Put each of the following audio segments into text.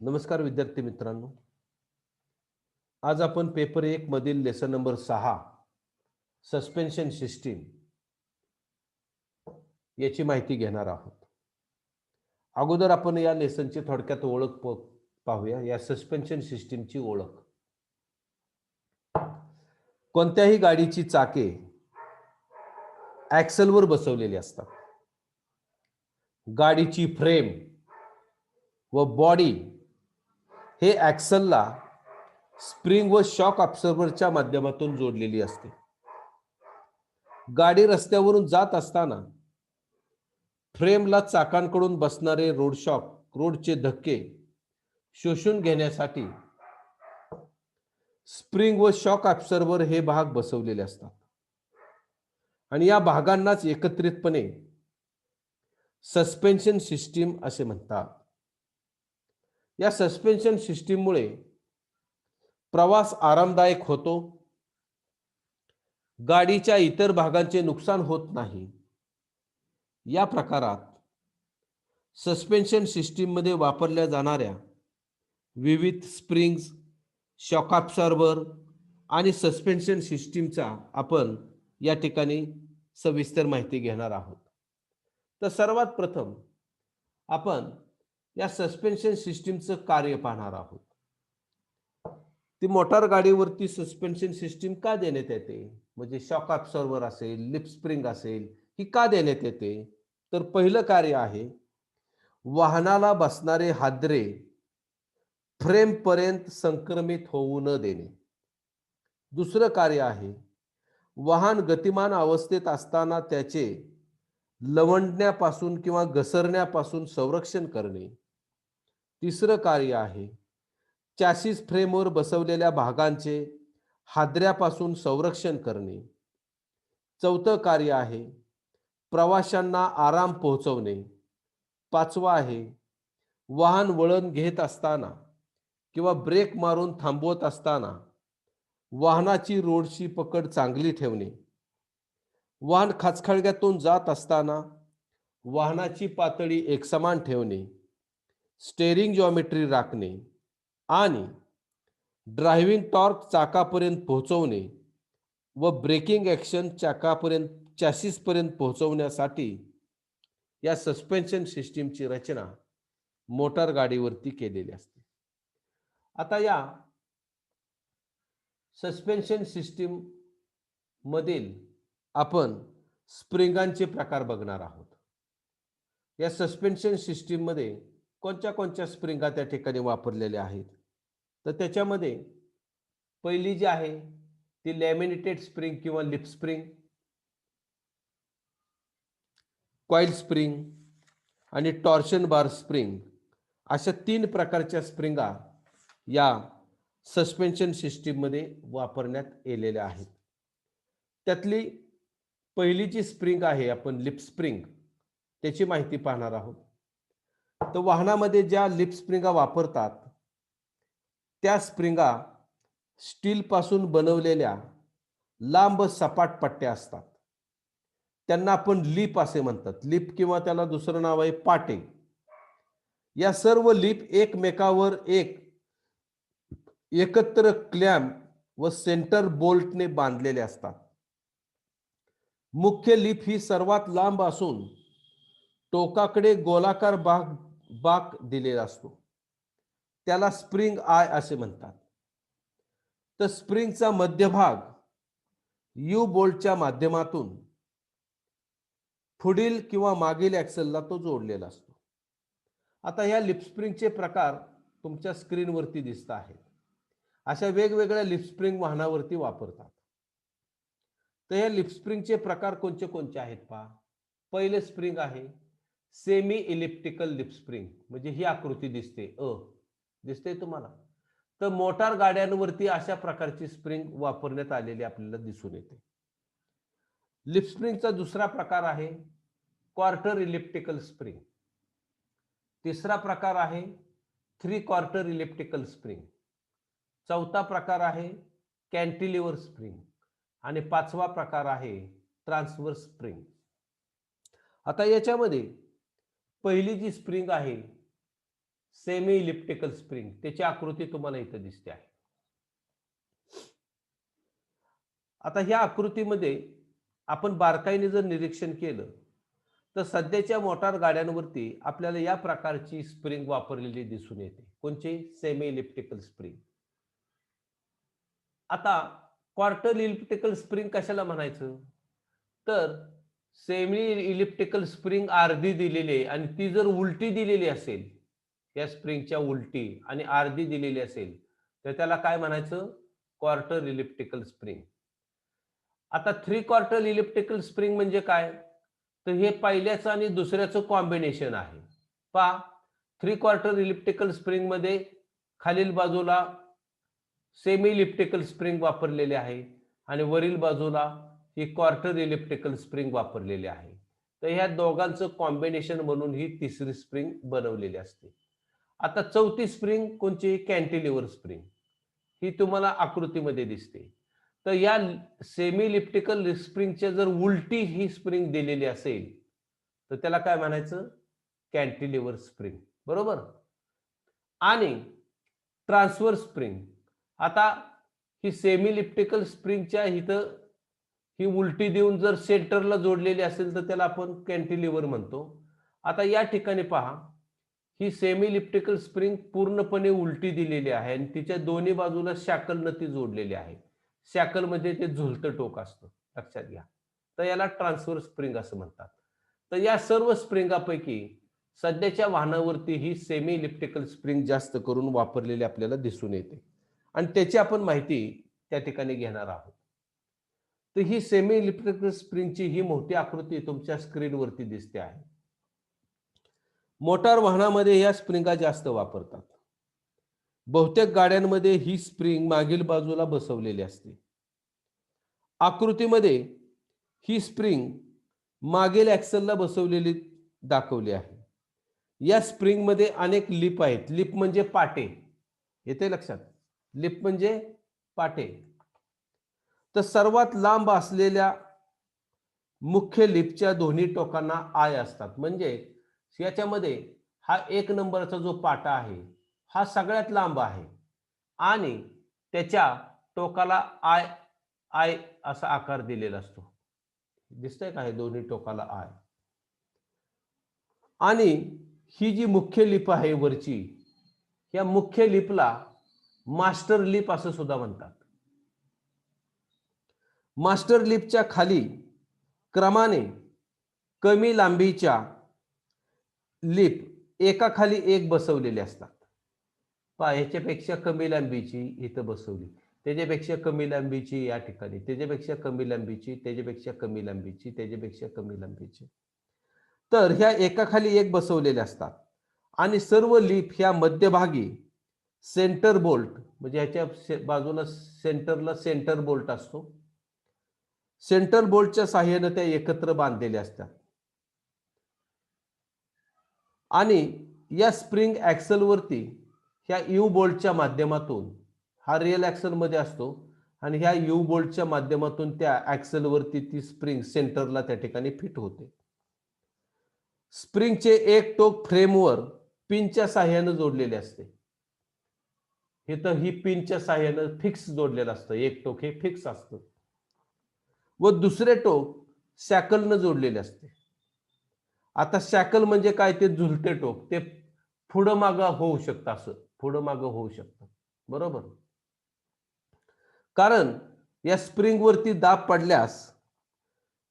नमस्कार विद्यार्थी मित्रांनो. आज आपण पेपर एक मधील लेसन नंबर सहा सस्पेन्शन सिस्टीम याची माहिती घेणार आहोत. अगोदर आपण या लेसनची थोडक्यात ओळख पाहूया. या सस्पेन्शन सिस्टीमची ओळख. कोणत्याही गाडीची चाके ॲक्सलवर बसवलेली असतात. गाडीची फ्रेम व बॉडी हे ऍक्सलला स्प्रिंग व शॉक ऑब्झर्वरच्या माध्यमातून जोडलेली असते. गाडी रस्त्यावरून जात असताना फ्रेमला चाकांकडून बसणारे रोड शॉक रोडचे धक्के शोषून घेण्यासाठी स्प्रिंग व शॉक ऑब्झर्वर हे भाग बसवलेले असतात. आणि या भागांनाच एकत्रितपणे सस्पेन्शन सिस्टीम असे म्हणतात. या सस्पेन्शन सिस्टीममुळे प्रवास आरामदायक होतो. गाडीच्या इतर भागांचे नुकसान होत नाही. या प्रकारात सस्पेन्शन सिस्टीममध्ये वापरल्या जाणाऱ्या विविध स्प्रिंग्स शॉक ऑब्झर्व्हर आणि सस्पेन्शन सिस्टीमचा आपण या ठिकाणी सविस्तर माहिती घेणार आहोत. तर सर्वात प्रथम आपण या सस्पेन्शन सिस्टीमचं कार्य पाहणार आहोत. ती मोटार गाडीवरती सस्पेन्शन सिस्टीम का देण्यात येते? म्हणजे शॉक ऑब्सर्वर असेल लिप स्प्रिंग असेल ही का देण्यात येते? तर पहिलं कार्य आहे वाहनाला बसणारे हादरे फ्रेमपर्यंत संक्रमित होऊ न देणे. दुसरं कार्य आहे वाहन गतिमान अवस्थेत असताना त्याचे लवंडण्यापासून किंवा घसरण्यापासून संरक्षण करणे. तिसरं कार्य आहे. चॅसिस फ्रेमवर बसवलेल्या भागांचे हादऱ्यापासून संरक्षण करणे. चौथं कार्य आहे. प्रवाशांना आराम पोहोचवणे. पाचवा आहे. वाहन वळण घेत असताना किंवा ब्रेक मारून थांबवत असताना वाहनाची रोडची पकड चांगली ठेवणे. वाहन खाचखळग्यातून जात असताना वाहनाची पातळी एकसमान ठेवणे. स्टेअरिंग जॉमेट्री राखणे आणि ड्रायव्हिंग टॉर्क चाकापर्यंत पोहोचवणे व ब्रेकिंग ॲक्शन चाकापर्यंत चॅसिसपर्यंत पोहोचवण्यासाठी या सस्पेन्शन सिस्टीमची रचना मोटार गाडीवरती केलेली असते. आता या सस्पेन्शन सिस्टीम मधील आपण स्प्रिंगांचे प्रकार बघणार आहोत. या सस्पेन्शन सिस्टीममध्ये कोणत्या कोणत्या स्प्रिंगा त्या ठिकाणी वापरलेल्या आहेत? तर त्याच्यामध्ये पहिली जी आहे ती लॅमिनेटेड स्प्रिंग किंवा लिप स्प्रिंग कॉईल स्प्रिंग आणि टॉर्शन बार स्प्रिंग अशा तीन प्रकारच्या स्प्रिंगा या सस्पेन्शन सिस्टीममध्ये वापरण्यात येलेल्या आहेत. त्यातली पहिली जी स्प्रिंग आहे आपण लिप स्प्रिंग त्याची माहिती पाहणार आहोत. तर वाहनामध्ये ज्या लिप स्प्रिंगा वापरतात त्या स्प्रिंगा स्टीलपासून बनवलेल्या लांब सपाट पट्ट्या असतात. त्यांना आपण लिप असे म्हणतात. लिप किंवा त्याला दुसरं नाव आहे पाटे. या सर्व लिप एकमेकावर एक एकत्र क्लॅम्प व सेंटर बोल्टने बांधलेले असतात. मुख्य लिप ही सर्वात लांब असून टोकाकडे गोलाकार भाग बाक दिलेला असतो. त्याला स्प्रिंग आय असे म्हणतात. तर स्प्रिंगचा मध्यभाग यू बोल्टच्या माध्यमातून पुढील किंवा मागील ॲक्सलला तो जोडलेला असतो. आता ह्या लिपस्प्रिंगचे प्रकार तुमच्या स्क्रीनवरती दिसत आहेत. अशा वेगवेगळ्या लिपस्प्रिंग वाहनावरती वापरतात. तर या लिपस्प्रिंगचे प्रकार कोणते कोणते आहेत पहा. पहिले स्प्रिंग आहे. सेमी इलिप्टिकल लिपस्प्रिंग म्हणजे ही आकृती दिसते. अ दिसते तुम्हाला? तर मोटार गाड्यांवरती अशा प्रकारची स्प्रिंग वापरण्यात आलेली आपल्याला दिसून येते. लिपस्प्रिंगचा दुसरा प्रकार आहे क्वार्टर इलिप्टिकल स्प्रिंग तिसरा प्रकार आहे थ्री क्वार्टर इलिप्टिकल स्प्रिंग चौथा प्रकार आहे कॅन्टिलिव्हर स्प्रिंग आणि पाचवा प्रकार आहे ट्रान्सवर्स स्प्रिंग आता याच्यामध्ये पहिली जी स्प्रिंग आहे सेमी इलिप्टिकल स्प्रिंग त्याची आकृती तुम्हाला इथं दिसते आहे. आता ह्या आकृतीमध्ये आपण बारकाईने जर निरीक्षण केलं तर सध्याच्या मोटार गाड्यांवरती आपल्याला या प्रकारची स्प्रिंग वापरलेली दिसून येते. कोणची? सेमी इलिप्टिकल स्प्रिंग आता क्वार्टर इलिप्टिकल स्प्रिंग कशाला म्हणायचं? तर सेमी इलिप्टिकल स्प्रिंग अर्धी दिलेली आहे आणि ती जर उलटी दिलेली असेल या स्प्रिंगच्या उलटी आणि अर्धी दिलेली असेल तर त्याला काय म्हणायचं? Quarter elliptical spring. आता थ्री क्वार्टर इलिप्टिकल स्प्रिंग म्हणजे काय? तर हे पहिल्याचं आणि दुसऱ्याचं कॉम्बिनेशन आहे. पहा थ्री क्वार्टर इलिप्टिकल स्प्रिंगमध्ये खालील बाजूला सेमी इलिप्टिकल स्प्रिंग वापरलेले आहे आणि वरील बाजूला ही क्वार्टर इलिप्टिकल स्प्रिंग वापरलेली आहे. तर ह्या दोघांचं कॉम्बिनेशन म्हणून ही तिसरी स्प्रिंग बनवलेली असते. आता चौथी स्प्रिंग कोणची कॅन्टिलिव्हर स्प्रिंग ही तुम्हाला आकृतीमध्ये दिसते. तर या सेमी लिप्टिकल स्प्रिंगच्या जर उलटी ही स्प्रिंग दिलेली असेल तर त्याला काय म्हणायचं? कॅन्टिलिव्हर स्प्रिंग बरोबर? आणि ट्रान्सफर स्प्रिंग आता ही सेमी लिप्टिकल स्प्रिंगच्या इथं ही उलटी देऊन जर सेंटरला जोडलेली असेल तर त्याला आपण कॅन्टिलिव्हर म्हणतो. आता या ठिकाणी पहा ही सेमी लिप्टिकल स्प्रिंग पूर्णपणे उलटी दिलेली आहे आणि तिच्या दोन्ही बाजूला शॅकलनं ती जोडलेली आहे. शॅकल म्हणजे ते झुलतं टोक असतं. लक्षात घ्या. तर याला ट्रान्सफर स्प्रिंग असं म्हणतात. तर या सर्व स्प्रिंगापैकी सध्याच्या वाहनावरती ही सेमी इलिप्टिकल स्प्रिंग जास्त करून वापरलेली आपल्याला दिसून येते. आणि त्याची आपण माहिती त्या ठिकाणी घेणार आहोत. तर ही सेमी इलेक्ट्रिकल स्प्रिंगची ही मोठी आकृती तुमच्या स्क्रीनवरती दिसते आहे. मोटार वाहनामध्ये या स्प्रिंगा जास्त वापरतात. बहुतेक गाड्यांमध्ये ही स्प्रिंग मागील बाजूला बसवलेली असते. आकृतीमध्ये ही स्प्रिंग मागील ॲक्सलला बसवलेली दाखवली आहे. या स्प्रिंगमध्ये अनेक लिप आहेत. लिप म्हणजे पाटे. येते लक्षात? लिप म्हणजे पाटे. तर सर्वात लांब असलेल्या मुख्य लिपच्या दोन्ही टोकांना आय असतात. म्हणजे याच्यामध्ये हा एक नंबरचा जो पाटा आहे हा सगळ्यात लांब आहे. आणि त्याच्या टोकाला आय आय असा आकार दिलेला असतो. दिसतंय का हे दोन्ही टोकाला आय? आणि ही जी मुख्य लिप आहे वरची या मुख्य लिपला मास्टर लिप असं सुद्धा म्हणतात. मास्टर लिपच्या खाली क्रमाने कमी लांबीच्या लिप एका खाली एक बसवलेले असतात. पहा ह्याच्यापेक्षा कमी लांबीची इथं बसवली. त्याच्यापेक्षा कमी लांबीची या ठिकाणी त्याच्यापेक्षा कमी लांबीची त्याच्यापेक्षा कमी लांबीची त्याच्यापेक्षा कमी लांबीची. तर ह्या एकाखाली एक बसवलेल्या असतात. आणि सर्व लिप ह्या मध्यभागी सेंटर बोल्ट म्हणजे ह्याच्या बाजूला सेंटरला सेंटर बोल्ट असतो. सेंटर बोल्टच्या साह्यानं त्या एकत्र बांधलेल्या असतात. आणि या स्प्रिंग ॲक्सलवरती ह्या यू बोल्टच्या माध्यमातून हा रिअल ॲक्सलमध्ये असतो आणि ह्या यू बोल्टच्या माध्यमातून त्या ॲक्सलवरती ती स्प्रिंग सेंटरला त्या ठिकाणी फिट होते. स्प्रिंगचे एक टोक फ्रेमवर पिनच्या साह्यानं जोडलेले असते. हे तर ही पिनच्या साह्यानं फिक्स जोडलेलं असतं. एक टोक हे फिक्स असतं. व दुसरे टोक सॅकलनं जोडलेले असते. आता सॅकल म्हणजे काय? ते झुलते टोक. ते पुढं मागं होऊ शकतं असं. पुढं मागं होऊ शकतं. बरोबर? कारण या स्प्रिंगवरती दाब पडल्यास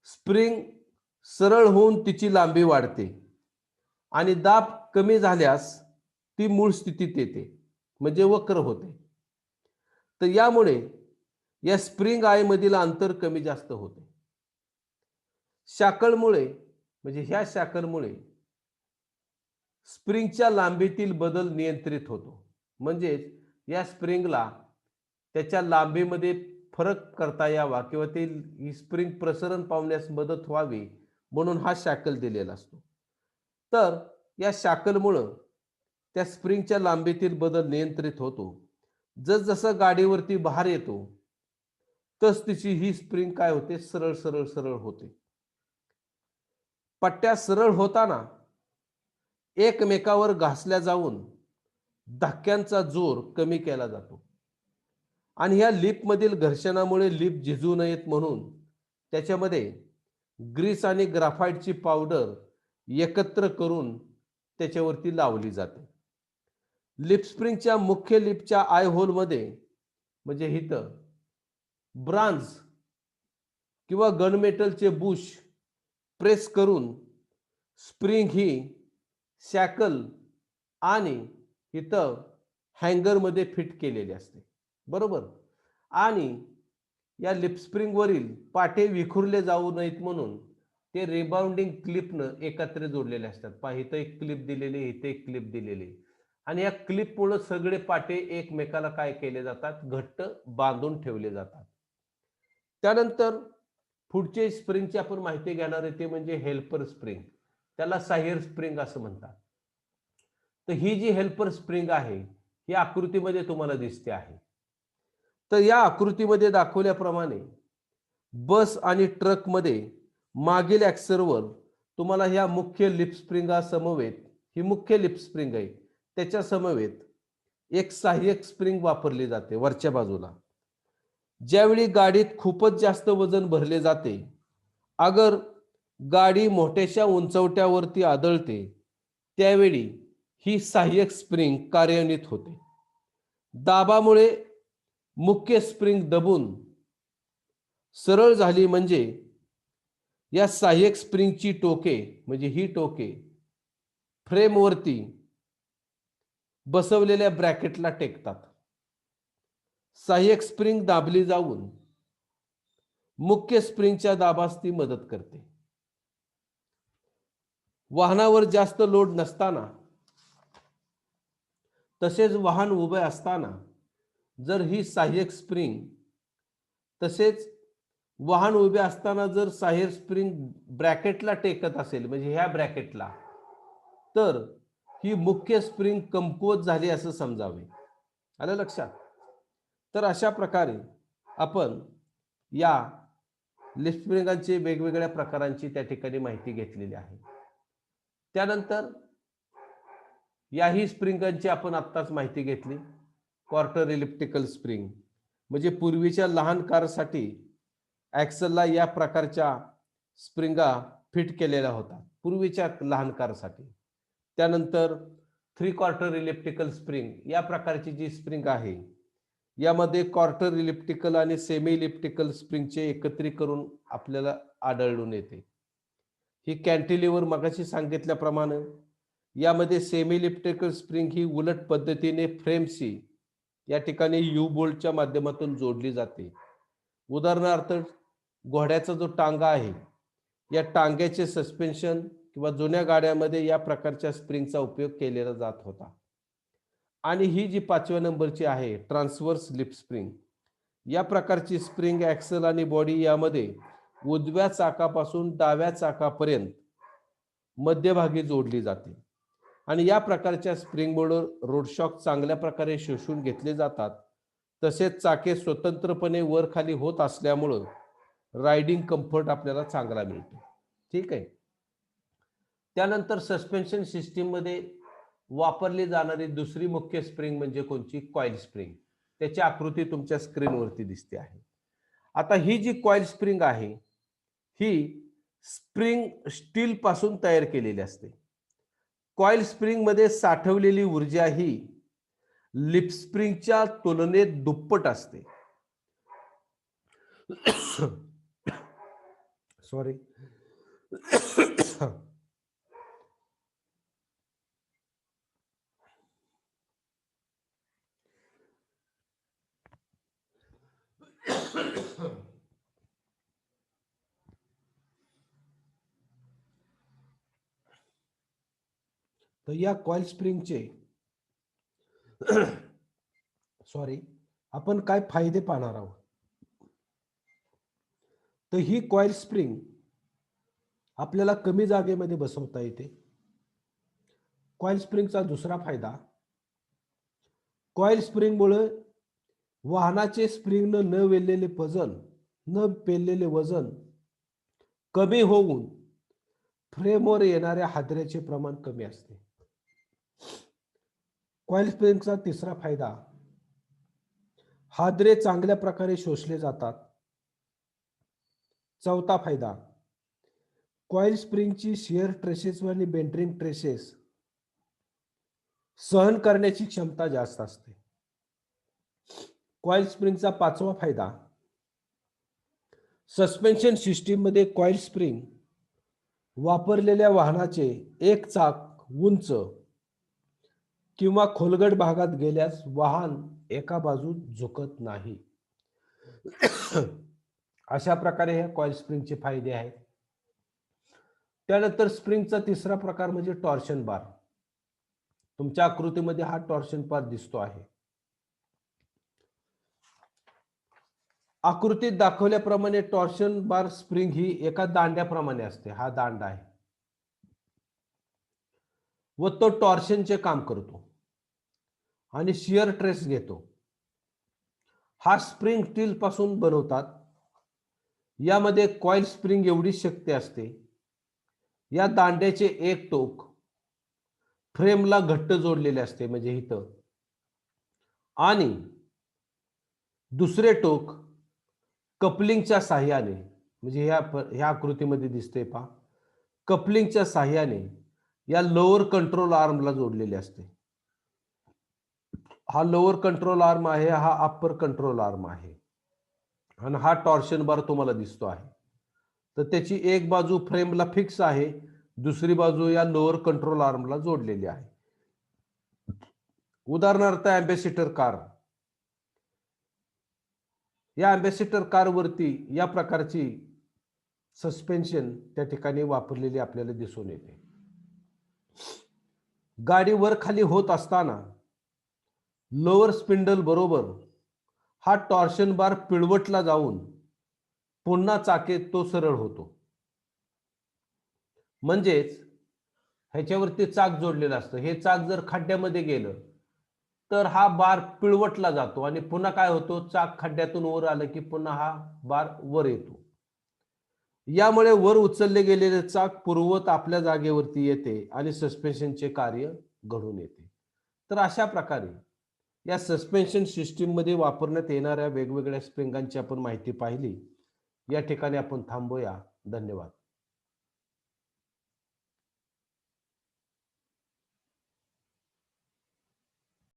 स्प्रिंग सरळ होऊन तिची लांबी वाढते आणि दाब कमी झाल्यास ती मूळ स्थितीत येते. म्हणजे वक्र होते. तर यामुळे या स्प्रिंग आयमधील अंतर कमी जास्त होते. शाकलमुळे म्हणजे ह्या शाकळमुळे स्प्रिंगच्या लांबीतील बदल नियंत्रित होतो. म्हणजेच या स्प्रिंगला त्याच्या लांबीमध्ये फरक करता यावा किंवा ते ही स्प्रिंग प्रसरण पावण्यास मदत व्हावी म्हणून हा शाकल दिलेला असतो. तर या शाकलमुळं त्या स्प्रिंगच्या लांबीतील बदल नियंत्रित होतो. जसजसं गाडीवरती भार येतो तस तिची ही स्प्रिंग काय होते? सरळ सरळ सरळ होते. पट्ट्या सरळ होताना एकमेकावर घासल्या जाऊन धक्क्यांचा जोर कमी केला जातो. आणि ह्या लिपमधील घर्षणामुळे लिप झिजू नयेत म्हणून त्याच्यामध्ये ग्रीस आणि ग्राफाईटची पावडर एकत्र करून त्याच्यावरती लावली जाते. लिप स्प्रिंगच्या मुख्य लिपच्या आय होलमध्ये म्हणजे इथं ब्रांज किंवा गनमेटलचे बुश प्रेस करून स्प्रिंग ही सॅकल आणि इथं हँगरमध्ये फिट केलेली असते. बरोबर? आणि या लिपस्प्रिंगवरील पाटे विखुरले जाऊ नयेत म्हणून ते रिबाउंडिंग क्लिपनं एकत्र जोडलेले असतात. पहा इथं एक क्लिप दिलेली इथे एक क्लिप दिलेली. आणि या क्लिपमुळं सगळे पाटे एकमेकाला काय केले जातात? घट्ट बांधून ठेवले जातात. त्यानंतर पुढचे स्प्रिंगची आपण माहिती घेणार आहे ते म्हणजे हेल्पर स्प्रिंग. त्याला साहिर स्प्रिंग असं म्हणतात. तर ही जी हेल्पर स्प्रिंग आहे ही आकृतीमध्ये तुम्हाला दिसते आहे. तर या आकृतीमध्ये दाखवल्याप्रमाणे बस आणि ट्रकमध्ये मागील ॲक्सरवर तुम्हाला ह्या मुख्य लिप समवेत ही मुख्य लिप स्प्रिंग आहे त्याच्या समवेत एक सहाय्यक स्प्रिंग वापरली जाते वरच्या बाजूला. ज्यावेळी गाडीत खूपच जास्त वजन भरले जाते अगर गाडी मोठ्याशा उंचवट्यावरती आदळते त्यावेळी ही सहाय्यक स्प्रिंग कार्यान्वित होते. दाबामुळे मुख्य स्प्रिंग दबून सरळ झाली म्हणजे या सहाय्यक स्प्रिंगची टोके म्हणजे ही टोके फ्रेमवरती बसवलेल्या ब्रॅकेटला टेकतात. सहाय्यक स्प्रिंग दाबली जाऊन मुख्य स्प्रिंगच्या दाबास ती मदत करते. वाहनावर जास्त लोड नसताना तसेच वाहन उभे असताना जर ही सहाय्यक स्प्रिंग तसेच वाहन उभे असताना जर सहाय्यक स्प्रिंग ब्रॅकेटला टेकत असेल म्हणजे ह्या ब्रॅकेटला तर ही मुख्य स्प्रिंग कमकुवत झाली असं समजावे. आलं लक्षात? तर अशा प्रकारे आपण या लिफ्ट स्प्रिंगांची वेगवेगळ्या प्रकारांची त्या ठिकाणी माहिती घेतलेली आहे. त्यानंतर याही स्प्रिंगांची आपण आत्ताच माहिती घेतली. क्वार्टर इलिप्टिकल स्प्रिंग म्हणजे पूर्वीच्या लहान कारसाठी ॲक्सलला या प्रकारच्या स्प्रिंगा फिट केलेल्या होत्या पूर्वीच्या लहान कारसाठी. त्यानंतर थ्री क्वार्टर इलेप्टिकल स्प्रिंग या प्रकारची जी स्प्रिंग आहे यामध्ये क्वार्टर इलिप्टिकल आणि सेमी इलिप्टिकल स्प्रिंगचे एकत्रीकरण आपल्याला आढळून येते. ही कॅन्टिलिव्हर मगाशी सांगितल्याप्रमाणे यामध्ये सेमी इलिप्टिकल स्प्रिंग ही उलट पद्धतीने फ्रेमशी या ठिकाणी यू बोल्टच्या माध्यमातून जोडली जाते. उदाहरणार्थ घोड्याचा जो टांगा आहे या टांग्याचे सस्पेन्शन किंवा जुन्या गाड्यामध्ये या प्रकारच्या स्प्रिंगचा उपयोग केलेला जात होता. आणि ही जी पाचव्या नंबरची आहे ट्रान्सवर्स लिप स्प्रिंग या प्रकारची स्प्रिंग ॲक्सल आणि बॉडी यामध्ये उजव्या चाकापासून डाव्या चाकापर्यंत मध्यभागी जोडली जाते. आणि या प्रकारच्या स्प्रिंगबोर्डवर रोडशॉक चांगल्या प्रकारे शोषून घेतले जातात. तसेच चाके स्वतंत्रपणे वर खाली होत असल्यामुळं रायडिंग कम्फर्ट आपल्याला चांगला मिळतो. ठीक आहे? त्यानंतर सस्पेन्शन सिस्टीममध्ये वापरली जाणारी दुसरी मुख्य स्प्रिंग म्हणजे कोणची कॉईल स्प्रिंग त्याची आकृती तुमच्या स्क्रीनवरती दिसते आहे आता ही जी कॉईल स्प्रिंग आहे ही स्प्रिंग स्टील पासून तयार केलेली असते कॉईल स्प्रिंगमध्ये साठवलेली ऊर्जा ही लिप स्प्रिंगच्या तुलनेत दुप्पट असते सॉरी तर या कॉइल स्प्रिंगचे सॉरी आपण काय फायदे पाहणार आहोत? तर ही कॉइल स्प्रिंग आपल्याला कमी जागेमध्ये बसवता येते. कॉइल स्प्रिंगचा दुसरा फायदा कॉइल स्प्रिंगमुळे वाहनाचे स्प्रिंगनं न वेललेले वजन न पेललेले वजन कमी होऊन फ्रेमवर येणाऱ्या हादऱ्याचे प्रमाण कमी असते. कॉईल स्प्रिंगचा तिसरा फायदा हादरे चांगल्या प्रकारे शोषले जातात. चौथा फायदा कॉईल स्प्रिंगची शिअर ट्रेसेस आणि बेंटरिंग ट्रेसेस सहन करण्याची क्षमता जास्त असते. कॉईल स्प्रिंगचा पाचवा फायदा सस्पेन्शन सिस्टीममध्ये कॉइल कॉईल स्प्रिंग वापरलेल्या वाहनाचे एक चाक उंच किंवा खोलगट भागात गेल्यास वाहन एका बाजूत झुकत नाही. अशा प्रकारे हे कॉइल स्प्रिंगचे फायदे आहेत. त्यानंतर स्प्रिंगचा तिसरा प्रकार म्हणजे टॉर्शन बार तुमच्या आकृतीमध्ये हा टॉर्शन बार दिसतो आहे. आकृतीत दाखवल्याप्रमाणे टॉर्शन बार स्प्रिंग ही एका दांड्याप्रमाणे असते. हा दांडा आहे. व तो टॉर्शनचे काम करतो. आणि शिअर ट्रेस घेतो. हा स्प्रिंग स्टील पासून बनवतात. यामध्ये कॉईल स्प्रिंग एवढी शक्ती असते. या दांड्याचे एक टोक फ्रेमला घट्ट जोडलेले असते म्हणजे इथं. आणि दुसरे टोक कपलिंगच्या साह्याने म्हणजे ह्या ह्या आकृतीमध्ये दिसते पहा. कपलिंगच्या साह्याने या लोअर कंट्रोल आर्मला जोडलेले असते. हा लोअर कंट्रोल आर्म आहे हा अप्पर कंट्रोल आर्म आहे. आणि हा टॉर्शन बार तुम्हाला दिसतो आहे. तर त्याची एक बाजू फ्रेमला फिक्स आहे दुसरी बाजू या लोअर कंट्रोल आर्मला जोडलेली आहे. उदाहरणार्थ अँबेसिटर कार या अँबेसिटर कारवरती या प्रकारची सस्पेन्शन त्या ठिकाणी वापरलेली आपल्याला दिसून येते. गाडी वर खाली होत असताना लोअर स्पिंडल बरोबर हा टॉर्शन बार पिळवटला जाऊन पुन्हा चाकेत तो सरळ होतो. म्हणजेच ह्याच्यावरती चाक जोडलेलं असतं. हे चाक जर खड्ड्यामध्ये गेलं तर हा बार पिळवटला जातो आणि पुन्हा काय होतो? चाक खड्ड्यातून वर आलं की पुन्हा हा बार वर येतो. यामुळे वर उचलले गेलेले चाक पूर्वत आपल्या जागेवरती येते आणि सस्पेन्शनचे कार्य घडून येते. तर अशा प्रकारे या सस्पेन्शन सिस्टीममध्ये वापरण्यात येणाऱ्या वेगवेगळ्या स्प्रिंगांची आपण माहिती पाहिली. या ठिकाणी आपण थांबूया. धन्यवाद.